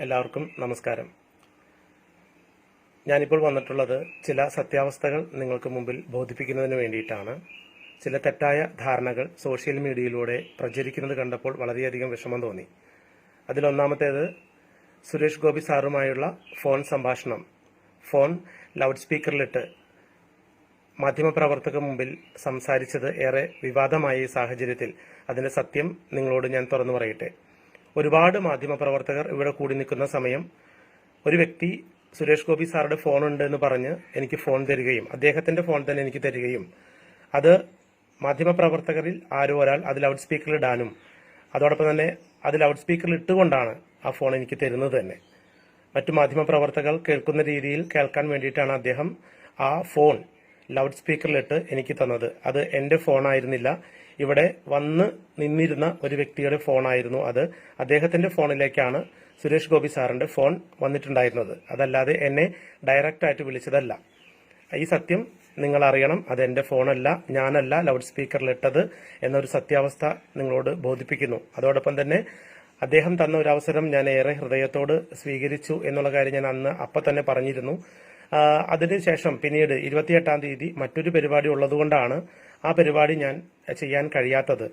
എല്ലാവർക്കും നമസ്കാരം. ഞാനിപ്പോൾ വന്നിട്ടുള്ളത് ചില സത്യാവസ്ഥകൾ നിങ്ങൾക്ക് മുമ്പിൽ ബോധിപ്പിക്കുന്നതിന് വേണ്ടിയിട്ടാണ്. ചില തെറ്റായ ധാരണകൾ സോഷ്യൽ മീഡിയയിലൂടെ പ്രചരിക്കുന്നത് കണ്ടപ്പോൾ വളരെയധികം വിഷമം തോന്നി. അതിലൊന്നാമത്തേത് സുരേഷ് ഗോപി സാറുമായുള്ള ഫോൺ സംഭാഷണം. ഫോൺ ലൗഡ് സ്പീക്കറിലിട്ട് മാധ്യമപ്രവർത്തക മുമ്പിൽ സംസാരിച്ചത് ഏറെ വിവാദമായ ഈ സാഹചര്യത്തിൽ. അതിന്റെ സത്യം നിങ്ങളോട് ഞാൻ തുറന്നു പറയട്ടെ. ഒരുപാട് മാധ്യമപ്രവർത്തകർ ഇവിടെ കൂടി നിൽക്കുന്ന സമയം ഒരു വ്യക്തി സുരേഷ് ഗോപി സാറുടെ ഫോൺ ഉണ്ട് എന്ന് പറഞ്ഞ് എനിക്ക് ഫോൺ തരികയും അദ്ദേഹത്തിന്റെ ഫോൺ തന്നെ എനിക്ക് തരികയും അത് മാധ്യമപ്രവർത്തകരിൽ ആരോ ഒരാൾ അതിൽ ലൗഡ് സ്പീക്കറിൽ ഇടാനും അതോടൊപ്പം തന്നെ അതിൽ ലൗഡ് സ്പീക്കറിൽ ഇട്ടുകൊണ്ടാണ് ആ ഫോൺ എനിക്ക് തരുന്നത് തന്നെ. മറ്റു മാധ്യമപ്രവർത്തകർ കേൾക്കുന്ന രീതിയിൽ കേൾക്കാൻ വേണ്ടിയിട്ടാണ് അദ്ദേഹം ആ ഫോൺ ലൗഡ് സ്പീക്കറിലിട്ട് എനിക്ക് തന്നത്. അത് എന്റെ ഫോണായിരുന്നില്ല. ഇവിടെ വന്ന് നിന്നിരുന്ന ഒരു വ്യക്തിയുടെ ഫോണായിരുന്നു അത്. അദ്ദേഹത്തിന്റെ ഫോണിലേക്കാണ് സുരേഷ് ഗോപി സാറിന്റെ ഫോൺ വന്നിട്ടുണ്ടായിരുന്നത്. അതല്ലാതെ എന്നെ ഡയറക്റ്റ് ആയിട്ട് വിളിച്ചതല്ല. ഈ സത്യം നിങ്ങൾ അറിയണം അത് എന്റെ ഫോണല്ല ഞാനല്ല ലൗഡ് സ്പീക്കറിലിട്ടത് എന്നൊരു സത്യാവസ്ഥ നിങ്ങളോട് ബോധിപ്പിക്കുന്നു. അതോടൊപ്പം തന്നെ അദ്ദേഹം തന്ന ഒരു അവസരം ഞാൻ ഏറെ ഹൃദയത്തോട് സ്വീകരിച്ചു എന്നുള്ള കാര്യം ഞാൻ അന്ന് അപ്പം തന്നെ പറഞ്ഞിരുന്നു. അതിനുശേഷം പിന്നീട് ഇരുപത്തിയെട്ടാം തീയതി മറ്റൊരു പരിപാടി ഉള്ളതുകൊണ്ടാണ് ആ പരിപാടി ഞാൻ ചെയ്യാൻ കഴിയാത്തത്.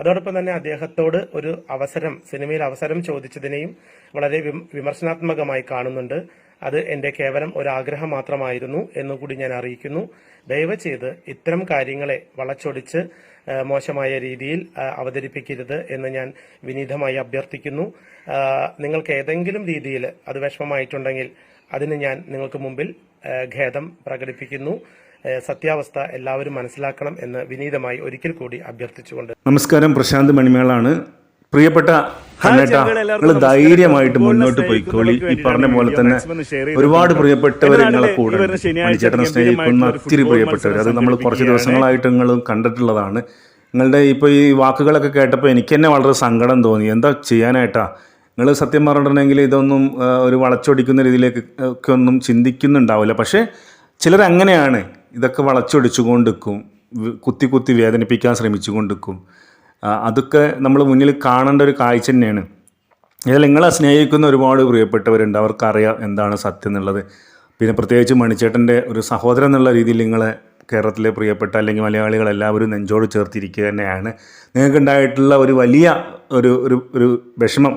അതോടൊപ്പം തന്നെ അദ്ദേഹത്തോട് ഒരു അവസരം സിനിമയിൽ അവസരം ചോദിച്ചതിനെയും വളരെ വിമർശനാത്മകമായി കാണുന്നുണ്ട്. അത് എന്റെ കേവലം ഒരു ആഗ്രഹം മാത്രമായിരുന്നു എന്നുകൂടി ഞാൻ അറിയിക്കുന്നു. ദയവ് ചെയ്ത് ഇത്തരം കാര്യങ്ങളെ വളച്ചൊടിച്ച് മോശമായ രീതിയിൽ അവതരിപ്പിക്കരുത് എന്ന് ഞാൻ വിനീതമായി അഭ്യർത്ഥിക്കുന്നു. നിങ്ങൾക്ക് ഏതെങ്കിലും രീതിയിൽ അത് വിഷമമായിട്ടുണ്ടെങ്കിൽ അതിന് ഞാൻ നിങ്ങൾക്ക് മുമ്പിൽ ഖേദം പ്രകടിപ്പിക്കുന്നു. സത്യാവസ്ഥ എല്ലാവരും മനസ്സിലാക്കണം എന്ന് വിനീതമായി ഒരിക്കൽ കൂടി അഭ്യർത്ഥിച്ചുകൊണ്ട്. നമസ്കാരം. പ്രശാന്ത് മണിമേളാണ്. പ്രിയപ്പെട്ട നിങ്ങൾ ധൈര്യമായിട്ട് മുന്നോട്ട് പോയിക്കോളി. ഈ പറഞ്ഞ പോലെ തന്നെ ഒരുപാട്. പ്രിയപ്പെട്ടവർ നിങ്ങളെ കൂടെ മണിച്ചേട്ടനെ സ്നേഹിക്കുന്ന ഒത്തിരി പ്രിയപ്പെട്ടവർ അത് നമ്മൾ കുറച്ച് ദിവസങ്ങളായിട്ട് നിങ്ങൾ കണ്ടിട്ടുള്ളതാണ്. നിങ്ങളുടെ ഇപ്പോൾ ഈ വാക്കുകളൊക്കെ കേട്ടപ്പോൾ എനിക്ക് തന്നെ വളരെ സങ്കടം തോന്നി. എന്താ ചെയ്യാനായിട്ടാ? നിങ്ങൾ സത്യം പറഞ്ഞിട്ടുണ്ടെങ്കിൽ ഇതൊന്നും ഒരു വളച്ചൊടിക്കുന്ന രീതിയിലേക്ക് ഒന്നും ചിന്തിക്കുന്നുണ്ടാവില്ല. പക്ഷേ ചിലരങ്ങനെയാണ് ഇതൊക്കെ വളച്ചൊടിച്ചുകൊണ്ടിരിക്കും കുത്തി കുത്തി വേദനിപ്പിക്കാൻ ശ്രമിച്ചുകൊണ്ടിരിക്കും. കൊണ്ടിരിക്കും അതൊക്കെ നമ്മൾ മുന്നിൽ കാണേണ്ട ഒരു കാഴ്ച തന്നെയാണ്. ഇതിൽ നിങ്ങളെ സ്നേഹിക്കുന്ന ഒരുപാട് പ്രിയപ്പെട്ടവരുണ്ട്. അവർക്കറിയാം എന്താണ് സത്യം എന്നുള്ളത്. പിന്നെ പ്രത്യേകിച്ച് മണിച്ചേട്ടന്റെ ഒരു സഹോദരൻ എന്നുള്ള രീതിയിൽ നിങ്ങളെ കേരളത്തിലെ പ്രിയപ്പെട്ട അല്ലെങ്കിൽ മലയാളികൾ എല്ലാവരും നെഞ്ചോട് ചേർത്തിരിക്കുക തന്നെയാണ്. നിങ്ങൾക്കുണ്ടായിട്ടുള്ള ഒരു വലിയ ഒരു ഒരു ഒരു വിഷമം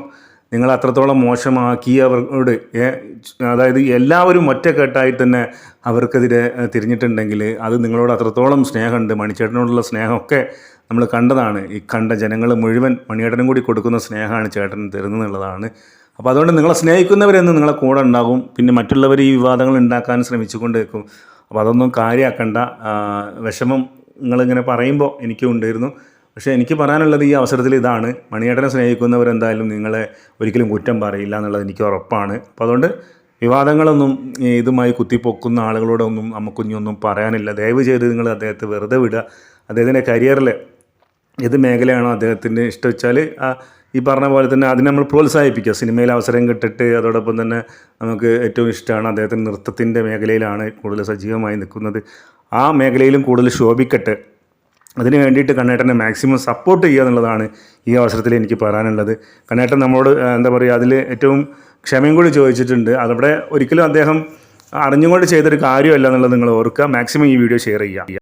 നിങ്ങൾ അത്രത്തോളം മോശമാക്കിയവരോട് അതായത് എല്ലാവരും ഒറ്റക്കെട്ടായി തന്നെ അവർക്കെതിരെ തിരിഞ്ഞിട്ടുണ്ടെങ്കിൽ അത് നിങ്ങളോട് അത്രത്തോളം സ്നേഹമുണ്ട് മണിച്ചേട്ടനോടുള്ള സ്നേഹമൊക്കെ നമ്മൾ കണ്ടതാണ്. ഈ കണ്ട ജനങ്ങൾ മുഴുവൻ മണിയേട്ടനും കൂടി കൊടുക്കുന്ന സ്നേഹമാണ് ചേട്ടൻ തരുന്നതെന്നുള്ളതാണ്. അപ്പോൾ അതുകൊണ്ട് നിങ്ങളെ സ്നേഹിക്കുന്നവരെന്ന് നിങ്ങളെ കൂടെ ഉണ്ടാകും. പിന്നെ മറ്റുള്ളവർ ഈ വിവാദങ്ങൾ ഉണ്ടാക്കാൻ ശ്രമിച്ചുകൊണ്ട് നിൽക്കും. അപ്പോൾ അതൊന്നും കാര്യമാക്കണ്ട. വിഷമം നിങ്ങളിങ്ങനെ പറയുമ്പോൾ എനിക്കും ഉണ്ടായിരുന്നു. പക്ഷേ എനിക്ക് പറയാനുള്ളത് ഈ അവസരത്തിൽ ഇതാണ്. മണിയേട്ടനെ സ്നേഹിക്കുന്നവരെന്തായാലും നിങ്ങളെ ഒരിക്കലും കുറ്റം പറയില്ല എന്നുള്ളത് എനിക്ക് ഉറപ്പാണ്. അപ്പോൾ അതുകൊണ്ട് വിവാദങ്ങളൊന്നും ഇതുമായി കുത്തിപ്പൊക്കുന്ന ആളുകളോടൊന്നും നമുക്കിനിയൊന്നും പറയാനില്ല. ദയവ് ചെയ്ത് നിങ്ങൾ അദ്ദേഹത്തെ വെറുതെ വിടുക. അദ്ദേഹത്തിന്റെ കരിയറിൽ ഏത് മേഖലയാണോ അദ്ദേഹത്തിന് ഇഷ്ടം വെച്ചാൽ ഈ പറഞ്ഞ പോലെ തന്നെ അതിനെ നമ്മൾ പ്രോത്സാഹിപ്പിക്കുക. സിനിമയിൽ അവസരം കിട്ടിട്ട് അതോടൊപ്പം തന്നെ നമുക്ക് ഏറ്റവും ഇഷ്ടമാണ് അദ്ദേഹത്തിന് നൃത്തത്തിന്റെ മേഖലയിലാണ് കൂടുതൽ സജീവമായി നിൽക്കുന്നത്. ആ മേഖലയിലും കൂടുതൽ ശോഭിക്കട്ടെ. അതിന് വേണ്ടിയിട്ട് കണ്ണേട്ടനെ മാക്സിമം സപ്പോർട്ട് ചെയ്യുക എന്നുള്ളതാണ് ഈ അവസരത്തിൽ എനിക്ക് പറയാനുള്ളത്. കണ്ണേട്ടൻ നമ്മളോട് എന്താ പറയുക അതിൽ ഏറ്റവും ക്ഷമയും കൂടി ചോദിച്ചിട്ടുണ്ട്. അതവിടെ ഒരിക്കലും അദ്ദേഹം അറിഞ്ഞുകൊണ്ട് ചെയ്തൊരു കാര്യമല്ല എന്നുള്ളത് നിങ്ങൾ ഓർക്കുക. മാക്സിമം ഈ വീഡിയോ ഷെയർ ചെയ്യുക.